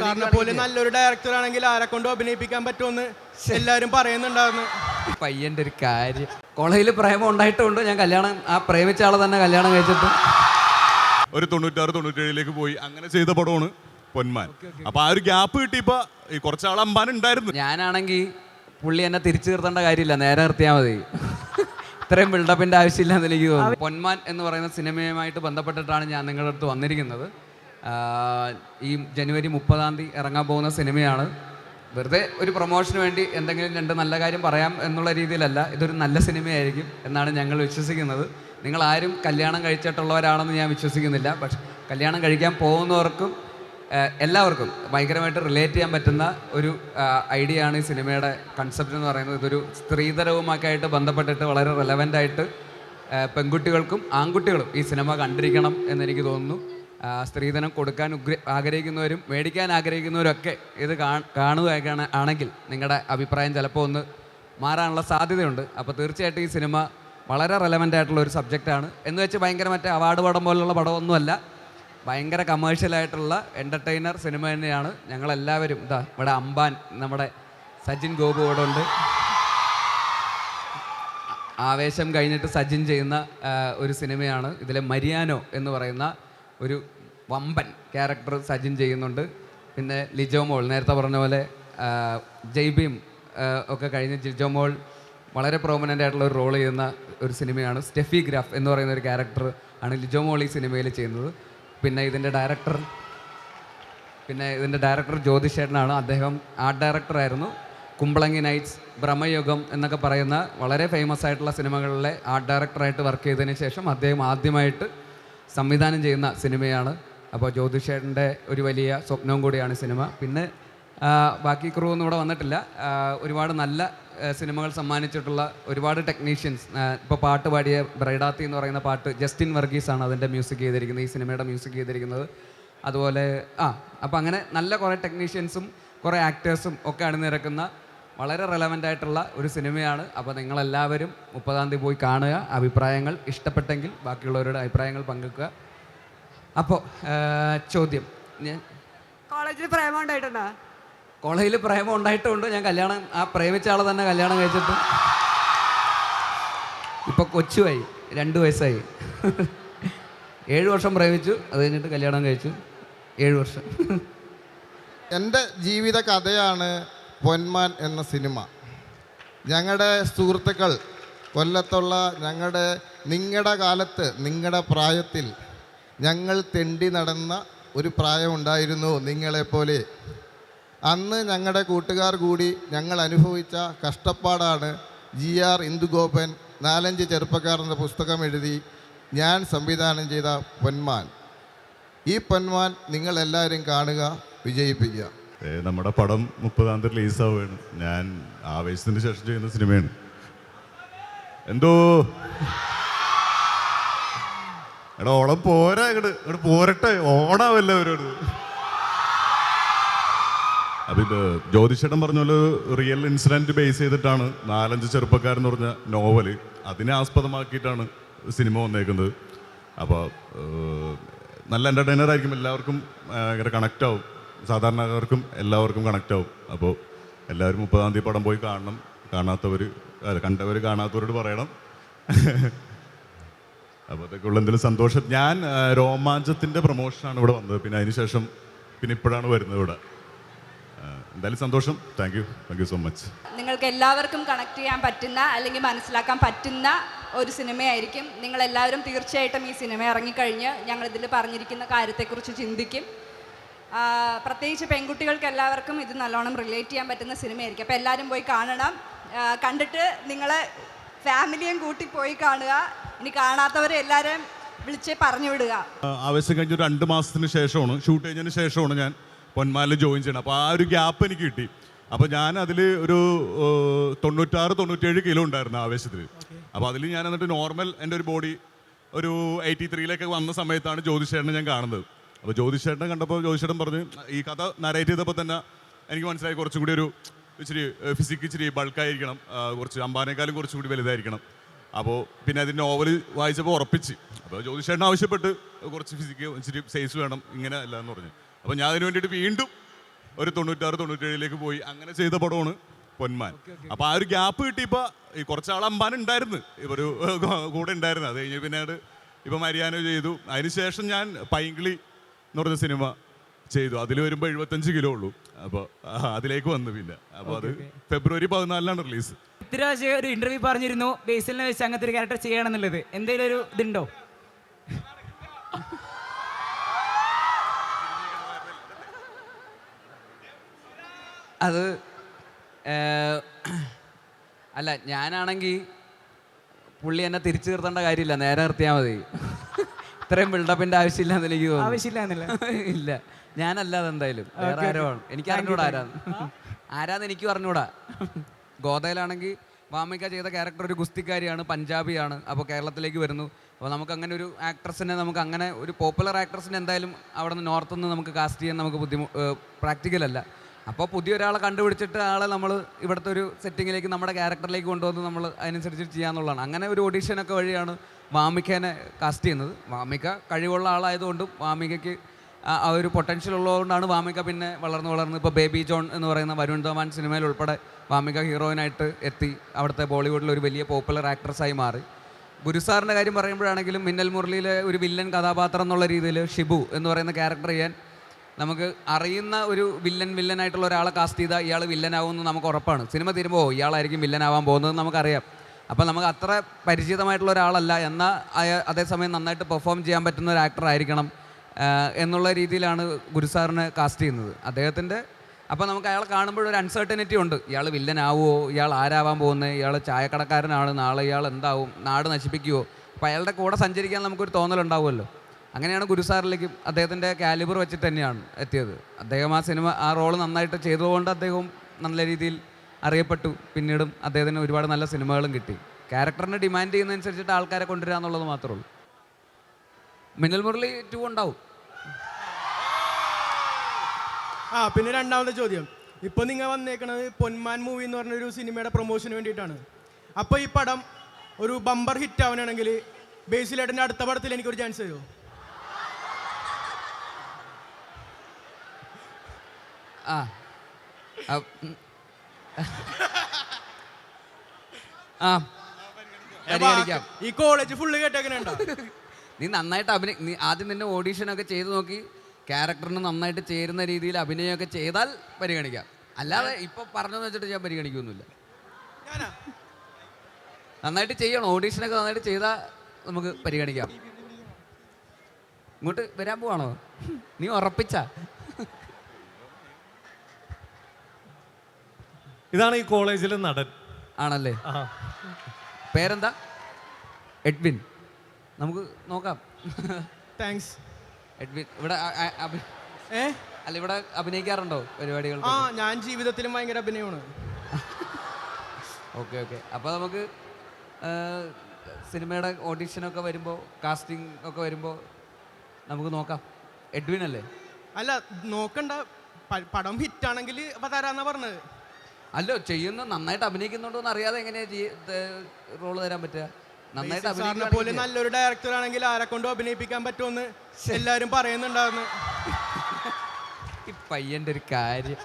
സാറിനെ പോലെ നല്ലൊരു ഡയറക്ടർ ആണെങ്കിൽ ആരെ കൊണ്ട് അഭിനയിപ്പിക്കാൻ പറ്റുമെന്ന് എല്ലാവരും പറയുന്നുണ്ടായിരുന്നു. പയ്യന്റെ ഒരു കാര്യം. കോളേജിൽ പ്രേമം ഉണ്ടായിട്ടുണ്ട്? ഞാൻ കല്യാണം ആ പ്രേമിച്ച ആളെ തന്നെ കല്യാണം കഴിച്ചിട്ട്. ഒരു തൊണ്ണൂറ്റാറ് തൊണ്ണൂറ്റേഴിലേക്ക് പോയി. അങ്ങനെ ചെയ്ത പടമാണ് പൊന്മാൻ. അപ്പൊ ആ ഒരു ഗ്യാപ്പ് കിട്ടിയപ്പോ ഈ കുറച്ചാൾ അമ്പാൻ ഉണ്ടായിരുന്നു. ഞാനാണെങ്കിൽ പുള്ളി എന്നെ തിരിച്ചു നിർത്തേണ്ട കാര്യമില്ല. നേരെ നിർത്തിയാൽ മതി. ഇത്രയും ബിൽഡപ്പിന്റെ ആവശ്യമില്ല എന്ന് എനിക്ക് തോന്നുന്നു. പൊന്മാൻ എന്ന് പറയുന്ന സിനിമയുമായിട്ട് ബന്ധപ്പെട്ടിട്ടാണ് ഞാൻ നിങ്ങളുടെ അടുത്ത് വന്നിരിക്കുന്നത്. ഈ ജനുവരി മുപ്പതാം തീയതി ഇറങ്ങാൻ പോകുന്ന സിനിമയാണ്. വെറുതെ ഒരു പ്രൊമോഷന് വേണ്ടി എന്തെങ്കിലും രണ്ട് നല്ല കാര്യം പറയാം എന്നുള്ള രീതിയിലല്ല ഇതൊരു നല്ല സിനിമയായിരിക്കും എന്നാണ് ഞങ്ങൾ വിശ്വസിക്കുന്നത്. നിങ്ങൾ ആരും കല്യാണം കഴിച്ചിട്ടുള്ളവരാണെന്ന് ഞാൻ വിശ്വസിക്കുന്നില്ല പക്ഷെ കല്യാണം കഴിക്കാൻ പോകുന്നവർക്കും എല്ലാവർക്കും ഭയങ്കരമായിട്ട് റിലേറ്റ് ചെയ്യാൻ പറ്റുന്ന ഒരു ഐഡിയ ആണ് ഈ സിനിമയുടെ കൺസെപ്റ്റ് എന്ന് പറയുന്നത്. ഇതൊരു സ്ത്രീധരവുമൊക്കെ ആയിട്ട് ബന്ധപ്പെട്ടിട്ട് വളരെ റെലവന്റ് ആയിട്ട് പെൺകുട്ടികൾക്കും ആൺകുട്ടികളും ഈ സിനിമ കണ്ടിരിക്കണം എന്നെനിക്ക് തോന്നുന്നു. സ്ത്രീധനം കൊടുക്കാൻ ഉഗ്ര ആഗ്രഹിക്കുന്നവരും മേടിക്കാൻ ആഗ്രഹിക്കുന്നവരൊക്കെ ഇത് കാ- കാണുകയാണ് ആണെങ്കിൽ നിങ്ങളുടെ അഭിപ്രായം ചിലപ്പോൾ ഒന്ന് മാറാനുള്ള സാധ്യതയുണ്ട്. അപ്പോൾ തീർച്ചയായിട്ടും ഈ സിനിമ വളരെ റെലവന്റ് ആയിട്ടുള്ള ഒരു സബ്ജക്റ്റാണ് എന്ന് വെച്ച് ഭയങ്കര മറ്റേ അവാർഡ് പടം പോലുള്ള പടമൊന്നുമല്ല. ഭയങ്കര കമേഴ്ഷ്യലായിട്ടുള്ള എന്റർടൈനർ സിനിമ തന്നെയാണ്. ഞങ്ങളെല്ലാവരും ഇതാ ഇവിടെ അമ്പാൻ നമ്മുടെ സജിൻ ഗോപു ഇവിടെ ഉണ്ട്. ആവേശം കഴിഞ്ഞിട്ട് സജിൻ ചെയ്യുന്ന ഒരു സിനിമയാണ്. ഇതിലെ മരിയാനോ എന്ന് പറയുന്ന ഒരു വമ്പൻ ക്യാരക്ടർ സജിൻ ചെയ്യുന്നുണ്ട്. പിന്നെ ലിജോ മോൾ നേരത്തെ പറഞ്ഞ പോലെ ജയ്ബീം ഒക്കെ കഴിഞ്ഞ് ലിജോ മോൾ വളരെ പ്രോമനന്റ് ആയിട്ടുള്ള ഒരു റോൾ ചെയ്യുന്ന ഒരു സിനിമയാണ്. സ്റ്റെഫി ഗ്രാഫ് എന്ന് പറയുന്ന ഒരു ക്യാരക്ടർ ആണ് ലിജോ മോൾ ഈ സിനിമയിൽ ചെയ്യുന്നത്. പിന്നെ ഇതിന്റെ ഡയറക്ടർ പിന്നെ ഇതിന്റെ ഡയറക്ടർ ജ്യോതിഷേട്ടനാണ് അദ്ദേഹം ആർട്ട് ഡയറക്ടറായിരുന്നു കുമ്പളങ്ങി നൈറ്റ്സ് ബ്രഹ്മയുഗം എന്നൊക്കെ പറയുന്ന വളരെ ഫേമസ് ആയിട്ടുള്ള സിനിമകളിലെ ആർട്ട് ഡയറക്ടറായിട്ട് വർക്ക് ചെയ്തതിന് ശേഷം അദ്ദേഹം ആദ്യമായിട്ട് സംവിധാനം ചെയ്യുന്ന സിനിമയാണ്. അപ്പോൾ ജ്യോതിഷേട്ടന്റെ ഒരു വലിയ സ്വപ്നവും കൂടിയാണ് സിനിമ. പിന്നെ ബാക്കി ക്രൂ ഒന്നും ഇവിടെ വന്നിട്ടില്ല. ഒരുപാട് നല്ല സിനിമകൾ സമ്മാനിച്ചിട്ടുള്ള ഒരുപാട് ടെക്നീഷ്യൻസ് ഇപ്പോൾ പാട്ട് പാടിയ ബ്രൈഡാത്തി എന്ന് പറയുന്ന പാട്ട് ജസ്റ്റിൻ വർഗീസ് ആണ് അതിന്റെ മ്യൂസിക് ചെയ്തിരിക്കുന്നത് ഈ സിനിമയുടെ മ്യൂസിക് ചെയ്തിരിക്കുന്നത്. അതുപോലെ ആ അപ്പോൾ അങ്ങനെ നല്ല കുറേ ടെക്നീഷ്യൻസും കുറേ ആക്ടേഴ്സും ഒക്കെ അണിനിരക്കുന്ന വളരെ റെലവന്റ് ആയിട്ടുള്ള ഒരു സിനിമയാണ്. അപ്പോൾ നിങ്ങളെല്ലാവരും മുപ്പതാം തീയതി പോയി കാണുക. അഭിപ്രായങ്ങൾ ഇഷ്ടപ്പെട്ടെങ്കിൽ ബാക്കിയുള്ളവരുടെ അഭിപ്രായങ്ങൾ പങ്കുവെക്കുക. അപ്പോൾ ചോദ്യം. ഞാൻ കോളേജിൽ പ്രേമം ഉണ്ടായിട്ടുണ്ടോ? കോളേജിൽ പ്രേമം ഉണ്ടായിട്ടുണ്ട്. ഞാൻ കല്യാണം ആ പ്രേമിച്ച ആളെ തന്നെ കല്യാണം കഴിച്ചിട്ട്. ഇപ്പൊ കൊച്ചുമായി രണ്ട് വയസ്സായി. ഏഴ് വർഷം പ്രേമിച്ചു അത് കഴിഞ്ഞിട്ട് കല്യാണം കഴിച്ചു. ഏഴ് വർഷം. എന്റെ ജീവിത കഥയാണ് പൊന്മാൻ എന്ന സിനിമ. ഞങ്ങളുടെ സുഹൃത്തുക്കൾ കൊല്ലത്തുള്ള ഞങ്ങളുടെ നിങ്ങളുടെ കാലത്ത് നിങ്ങളുടെ പ്രായത്തിൽ ഞങ്ങൾ തെണ്ടി നടന്ന ഒരു പ്രായമുണ്ടായിരുന്നു നിങ്ങളെപ്പോലെ. അന്ന് ഞങ്ങളുടെ കൂട്ടുകാർ കൂടി ഞങ്ങൾ അനുഭവിച്ച കഷ്ടപ്പാടാണ് ജി ആർ ഇന്ദുഗോപൻ നാലഞ്ച് ചെറുപ്പക്കാർ എന്ന പുസ്തകം എഴുതി ഞാൻ സംവിധാനം ചെയ്ത പൊന്മാൻ. ഈ പൊന്മാൻ നിങ്ങളെല്ലാവരും കാണുക വിജയിപ്പിക്കുക. നമ്മുടെ പടം മുപ്പതാം തീയതി റിലീസ് ആവുകയാണ് ഞാൻ ആവേശത്തിന് ശേഷം ചെയ്യുന്ന സിനിമയാണ്. എന്തോ? എടാ ഓളം പോരാ ഇങ്ങട്. ഇങ്ങട് പോരട്ടെ. ഓണാവല്ലേ അവരോട്. അപ്പൊ ഇത് ജ്യോതിഷേട്ടൻ പറഞ്ഞ പോലെ റിയൽ ഇൻസിഡന്റ് ബേസ് ചെയ്തിട്ടാണ് നാലഞ്ച് ചെറുപ്പക്കാരെന്ന് പറഞ്ഞ നോവൽ അതിനെ ആസ്പദമാക്കിയിട്ടാണ് സിനിമ വന്നേക്കുന്നത്. അപ്പോൾ നല്ല എന്റർടൈനർ ആയിരിക്കും. എല്ലാവർക്കും ഭയങ്കര കണക്റ്റ് ആവും. സാധാരണക്കാർക്കും എല്ലാവർക്കും കണക്റ്റ് ആവും. അപ്പോൾ എല്ലാവരും മുപ്പതാം തീയതി പടം പോയി കാണണം. കാണാത്തവർ അല്ല കണ്ടവർ കാണാത്തവരോട് പറയണം. അപ്പോൾ അതൊക്കെ ഉള്ള എന്തെങ്കിലും സന്തോഷം. ഞാൻ രോമാഞ്ചത്തിന്റെ പ്രൊമോഷനാണ് ഇവിടെ വന്നത്. പിന്നെ അതിനുശേഷം പിന്നെ ഇപ്പോഴാണ് വരുന്നത് ഇവിടെ. എന്തായാലും സന്തോഷം. Thank you thank you so much നിങ്ങൾക്ക് എല്ലാവർക്കും കണക്ട് ചെയ്യാൻ പറ്റുന്ന അല്ലെങ്കിൽ മനസ്സിലാക്കാൻ പറ്റുന്ന ഒരു സിനിമയായിരിക്കും. നിങ്ങളെല്ലാവരും തീർച്ചയായിട്ടും ഈ സിനിമ ഇറങ്ങിക്കഴിഞ്ഞ് ഞങ്ങൾ ഇതിൽ പറഞ്ഞിരിക്കുന്ന കാര്യത്തെക്കുറിച്ച് ചിന്തിക്കും. പ്രത്യേകിച്ച് പെൺകുട്ടികൾക്ക് എല്ലാവർക്കും ഇത് നല്ലോണം റിലേറ്റ് ചെയ്യാൻ പറ്റുന്ന സിനിമയായിരിക്കും. അപ്പോൾ എല്ലാവരും പോയി കാണണം. കണ്ടിട്ട് നിങ്ങളെ ഫാമിലിയും കൂട്ടി പോയി കാണുക. ഇനി കാണാത്തവരെ എല്ലാവരും വിളിച്ച് പറഞ്ഞു വിടുക. ആവശ്യം ആവേശം കഴിഞ്ഞ രണ്ട് മാസത്തിന് ശേഷമാണ് ഷൂട്ട് കഴിഞ്ഞതിന് ശേഷമാണ് ഞാൻ പൊന്മാലിൽ ജോയിൻ ചെയ്യണം അപ്പോൾ ആ ഒരു ഗ്യാപ്പ് എനിക്ക് കിട്ടി. അപ്പോൾ ഞാൻ അതിൽ ഒരു തൊണ്ണൂറ്റാറ് തൊണ്ണൂറ്റേഴ് കിലോ ഉണ്ടായിരുന്നു ആവേശത്തിൽ അപ്പോൾ അതിൽ ഞാൻ എന്നിട്ട് നോർമൽ എന്റെ ഒരു ബോഡി ഒരു എയ്റ്റി ത്രീയിലേക്ക് വന്ന സമയത്താണ് ജ്യോതിഷേട്ടനെ ഞാൻ കാണുന്നത്. അപ്പോൾ ജ്യോതിഷേട്ടനെ കണ്ടപ്പോൾ ജ്യോതിഷേട്ടൻ പറഞ്ഞു ഈ കഥ നരേറ്റ് ചെയ്തപ്പോൾ തന്നെ എനിക്ക് മനസ്സിലായി കുറച്ചും കൂടി ഒരു ഇച്ചിരി ഫിസിക്ക് ഇച്ചിരി ബൾക്കായിരിക്കണം കുറച്ച് അമ്പാനേക്കാളും കുറച്ചുകൂടി വലുതായിരിക്കണം. അപ്പോൾ പിന്നെ അതിന്റെ നോവൽ വായിച്ചപ്പോൾ ഉറപ്പിച്ച്. അപ്പോൾ ജ്യോതിഷേട്ടൻ ആവശ്യപ്പെട്ട് കുറച്ച് ഫിസിക്ക് ഇച്ചിരി സൈസ് വേണം ഇങ്ങനെ അല്ല എന്ന് പറഞ്ഞു. അപ്പോൾ ഞാൻ അതിന് വേണ്ടിയിട്ട് വീണ്ടും ഒരു തൊണ്ണൂറ്റാറ് തൊണ്ണൂറ്റേഴിലേക്ക് പോയി അങ്ങനെ ചെയ്ത പടമാണ് പൊന്മാൻ. അപ്പോൾ ആ ഒരു ഗ്യാപ്പ് കിട്ടിയപ്പോൾ ഈ കുറച്ചാൾ അമ്പാൻ ഉണ്ടായിരുന്നു. ഒരു കൂടെ ഉണ്ടായിരുന്നു. അത് കഴിഞ്ഞ് പിന്നീട് ഇപ്പം മരിയാനോ ചെയ്തു. അതിനുശേഷം ഞാൻ പൈങ്കിളി എന്ന് പറഞ്ഞ സിനിമ ചെയ്തു. അതിൽ വരുമ്പോൾ എഴുപത്തഞ്ച് കിലോ ഉള്ളൂ. അപ്പോൾ അതിലേക്ക് വന്നു പിന്നെ. അപ്പോൾ അത് ഫെബ്രുവരി പതിനാലിനാണ് റിലീസ്. പൃഥ്വിരാജ് ഒരു ഇന്റർവ്യൂ പറഞ്ഞിരുന്നു. ബേസിലിനെ വെച്ച് അങ്ങനത്തെ ഒരു ക്യാരക്ടർ ചെയ്യണം എന്നുള്ളത് എന്തെങ്കിലും ഒരു ഇതുണ്ടോ? അത് അല്ല ഞാനാണെങ്കിൽ പുള്ളി എന്നെ തിരിച്ചു നിർത്തേണ്ട കാര്യമില്ല. നേരെ നിർത്തിയാൽ മതി. ഇത്രയും ബിൽഡപ്പിന്റെ ആവശ്യമില്ല എന്ന് എനിക്ക് തോന്നുന്നു. ആവശ്യമില്ല എന്നല്ല ഇല്ല. ഞാനല്ലാതെ എന്തായാലും വേറെ ആരോ ആണ്. എനിക്ക് അറിഞ്ഞൂടാ ആരാന്ന്. ആരാന്ന് എനിക്ക് അറിഞ്ഞൂടാ. ഗോതയിലാണെങ്കിൽ വാമിക ചെയ്ത ക്യാരക്ടർ ഒരു ഗുസ്തിക്കാരിയാണ് പഞ്ചാബിയാണ് അപ്പോൾ കേരളത്തിലേക്ക് വരുന്നു. അപ്പോൾ നമുക്ക് അങ്ങനെ ഒരു ആക്ട്രസിനെ നമുക്ക് അങ്ങനെ ഒരു പോപ്പുലർ ആക്ട്രസിനെ എന്തായാലും അവിടെ നിന്ന് നോർത്ത് നിന്ന് നമുക്ക് കാസ്റ്റ് ചെയ്യാൻ നമുക്ക് ബുദ്ധിമു പ്രാക്ടിക്കൽ അല്ല. അപ്പോൾ പുതിയൊരാളെ കണ്ടുപിടിച്ചിട്ട് ആളെ നമ്മൾ ഇവിടുത്തെ ഒരു സെറ്റിങ്ങിലേക്ക് നമ്മുടെ ക്യാരക്ടറിലേക്ക് കൊണ്ടുവന്ന് നമ്മൾ അതിനനുസരിച്ച് ചെയ്യാന്നുള്ളതാണ്. അങ്ങനെ ഒരു ഓഡീഷനൊക്കെ വഴിയാണ് വാമിക്കേനെ കാസ്റ്റ് ചെയ്യുന്നത്. വാമിക കഴിവുള്ള ആളായതുകൊണ്ടും വാമികയ്ക്ക് ആ ഒരു പൊട്ടൻഷ്യൽ ഉള്ളതുകൊണ്ടാണ് വാമിക പിന്നെ വളർന്ന് വളർന്ന് ഇപ്പോൾ ബേബി ജോൺ എന്ന് പറയുന്ന വരുൺ ധവാൻ സിനിമയിൽ ഉൾപ്പെടെ വാമിക ഹീറോയിനായിട്ട് എത്തി. അവിടുത്തെ ബോളിവുഡിൽ ഒരു വലിയ പോപ്പുലർ ആക്ട്രസ്സായി മാറി. ഗുരുസാറിന്റെ കാര്യം പറയുമ്പോഴാണെങ്കിലും മിന്നൽ മുരളിയിലെ ഒരു വില്ലൻ കഥാപാത്രം എന്നുള്ള രീതിയിൽ ഷിബു എന്ന് പറയുന്ന ക്യാരക്ടർ ചെയ്യാൻ നമുക്ക് അറിയുന്ന ഒരു വില്ലൻ വില്ലനായിട്ടുള്ള ഒരാളെ കാസ്റ്റ് ചെയ്താൽ ഇയാൾ വില്ലനാവുമെന്ന് നമുക്ക് ഉറപ്പാണ്. സിനിമ തീരുമ്പോൾ ഇയാളായിരിക്കും വില്ലനാവാൻ പോകുന്നത് നമുക്കറിയാം. അപ്പോൾ നമുക്ക് അത്ര പരിചിതമായിട്ടുള്ള ഒരാളല്ല. എന്നാൽ അതേസമയം നന്നായിട്ട് പെർഫോം ചെയ്യാൻ പറ്റുന്ന ഒരു ആക്ടർ ആയിരിക്കണം. എന്നുള്ള രീതിയിലാണ് ഗുരുസാറിനെ കാസ്റ്റ് ചെയ്യുന്നത്. അദ്ദേഹത്തിന്റെ അപ്പോൾ നമുക്ക് അയാളെ കാണുമ്പോൾ ഒരു അൺസർട്ടനിറ്റി ഉണ്ട്. ഇയാൾ വില്ലനാവുമോ ഇയാൾ ആരാവാൻ പോകുന്നത് ഇയാൾ ചായക്കടക്കാരനാണ്. നാളെ ഇയാൾ എന്താവും? നാട് നശിപ്പിക്കുമോ അപ്പോൾ അയാളുടെ കൂടെ സഞ്ചരിക്കാൻ നമുക്കൊരു തോന്നലുണ്ടാവുമല്ലോ അങ്ങനെയാണ് ഗുരുസാറിലേക്ക് അദ്ദേഹത്തിന്റെ കാലിബർ വെച്ചിട്ട് തന്നെയാണ് എത്തിയത്. അദ്ദേഹം ആ സിനിമ ആ റോൾ നന്നായിട്ട് ചെയ്തതുകൊണ്ട് അദ്ദേഹവും നല്ല രീതിയിൽ അറിയപ്പെട്ടു. പിന്നീടും അദ്ദേഹത്തിന് ഒരുപാട് നല്ല സിനിമകളും കിട്ടി. ക്യാരക്ടറിനെ ഡിമാൻഡ് ചെയ്യുന്നതനുസരിച്ചിട്ട് ആൾക്കാരെ കൊണ്ടുവരിക എന്നുള്ളത് മാത്രമേ ഉള്ളൂ. മിന്നൽ മുരളി ടു ഉണ്ടാവും. ആ പിന്നെ രണ്ടാമത്തെ ചോദ്യം. ഇപ്പൊ നിങ്ങൾ വന്നേക്കണത് പൊന്മാൻ മൂവി എന്ന് പറഞ്ഞൊരു സിനിമയുടെ പ്രൊമോഷന് വേണ്ടിയിട്ടാണ്. അപ്പൊ ഈ പടം ഒരു ബമ്പർ ഹിറ്റ് ആവണമെങ്കിൽ ബേസിലേട്ടന്റെ അടുത്ത പടത്തിൽ എനിക്കൊരു ചാൻസ് തരുമോ ആ. ആ, ഈ കോളേജ് ഫുള്ള് കേട്ടേക്കണുണ്ടോ നീ നന്നായിട്ട് അഭിനയ നീ ആദ്യം നിന്നെ ഓഡീഷനൊക്കെ ചെയ്ത് നോക്കി. ക്യാരക്ടറിന് നന്നായിട്ട് ചേരുന്ന രീതിയിൽ അഭിനയമൊക്കെ ചെയ്താൽ പരിഗണിക്കാം. അല്ലാതെ ഇപ്പൊ പറഞ്ഞെന്ന് വെച്ചിട്ട് ഞാൻ പരിഗണിക്കൊന്നുമില്ല. നന്നായിട്ട് ചെയ്യണം. ഓഡീഷനൊക്കെ നന്നായിട്ട് ചെയ്താൽ നമുക്ക് പരിഗണിക്കാം. ഇങ്ങോട്ട് വരാൻ പോവാണോ? നീ ഉറപ്പിച്ച. ഇതാണ് ഈ കോളേജിലെ നടൻ. ആണല്ലേ? പേരെന്താ? എഡ്വിൻ. നമുക്ക് നോക്കാം. താങ്ക്സ് എഡ്വിൻ ഇവിടെ അ- അ- അഭി- ഏ? അല്ല ഇവിടെ അഭിനയിക്കാറുണ്ടോ പരിപാടികൾ ആ ഞാൻ ജീവിതത്തിലും ഭയങ്കര അഭിനയമാണ്. Okay okay. അപ്പോൾ നമുക്ക് ആ, സിനിമയുടെ ഓഡിഷനൊക്കെ വരുമ്പോൾ കാസ്റ്റിംഗ് ഒക്കെ വരുമ്പോൾ നമുക്ക് നോക്കാം. എഡ്വിൻ അല്ലേ? അല്ല നോക്കണ്ട. പ- പടം ഹിറ്റ് ആണെങ്കിൽ അപ്പൊ തരാന്നാ പറഞ്ഞത്. അല്ലോ ചെയ്യുന്ന നന്നായിട്ട് അഭിനയിക്കുന്നുണ്ടോ എന്ന് അറിയാതെ എങ്ങനെയാ റോൾ തരാൻ പറ്റുക സാറിനെ പോലെ നല്ലൊരു ഡയറക്ടർ ആണെങ്കിൽ ആരെ കൊണ്ടും അഭിനയിപ്പിക്കാൻ പറ്റുമെന്ന് എല്ലാരും പറയുന്നുണ്ടായിരുന്നു ഈ പയ്യന്റെ ഒരു കാര്യം.